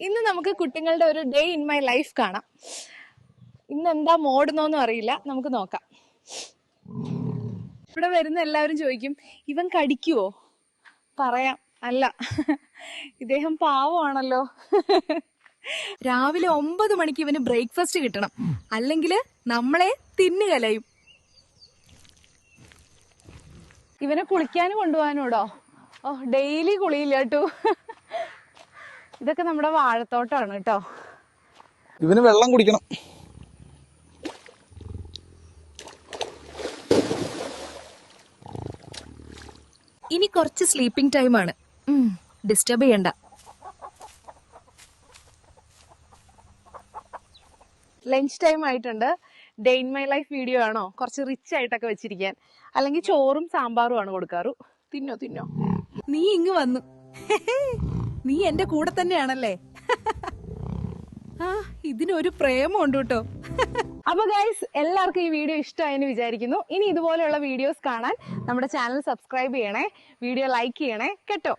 ഇന്ന് നമുക്ക് കുട്ടികളുടെ ഒരു ഡേ ഇൻ മൈ ലൈഫ് കാണാം. ഇന്ന് എന്താ മോടുന്നോന്നും അറിയില്ല. നമുക്ക് നോക്കാം. ഇവിടെ വരുന്ന എല്ലാവരും ചോദിക്കും ഇവൻ കടിക്കുവോ? പറയാം. അല്ല ഇദ്ദേഹം പാവമാണല്ലോ. രാവിലെ ഒമ്പത് മണിക്ക് ഇവന് ബ്രേക്ക്ഫാസ്റ്റ് കിട്ടണം. അല്ലെങ്കിൽ നമ്മളെ തിന്നുകലയും ഇവനെ കുളിക്കാനും കൊണ്ടുപോകാനോടോ ഓ ഡെയിലി കുളിയില്ല കേട്ടോ. ഇതൊക്കെ നമ്മുടെ വാഴത്തോട്ടാണ് കേട്ടോ. ഇവന് വെള്ളം കുടിക്കണം. ഇനി കുറച്ച് സ്ലീപ്പിംഗ് ടൈമാണ് ഡിസ്റ്റർബ് ചെയ്യണ്ട. ലഞ്ച് ടൈം ആയിട്ടുണ്ട്. Day in my life video ആണോ? കുറച്ച് റിച്ച് ആയിട്ടൊക്കെ വെച്ചിരിക്കാൻ. അല്ലെങ്കിൽ ചോറും സാമ്പാറും ആണ് കൊടുക്കാറു. തിന്നോ തിന്നോ. നീ ഇങ്ങ് വന്നു. നീ എന്റെ കൂടെ തന്നെയാണല്ലേ? ആ ഇതിനൊരു പ്രേമമുണ്ട് കേട്ടോ. അപ്പൊ ഗൈസ് എല്ലാവർക്കും ഈ വീഡിയോ ഇഷ്ടമായെന്ന് വിചാരിക്കുന്നു. ഇനി ഇതുപോലെയുള്ള വീഡിയോസ് കാണാൻ നമ്മുടെ ചാനൽ സബ്സ്ക്രൈബ് ചെയ്യണേ വീഡിയോ ലൈക്ക് ചെയ്യണേ കേട്ടോ?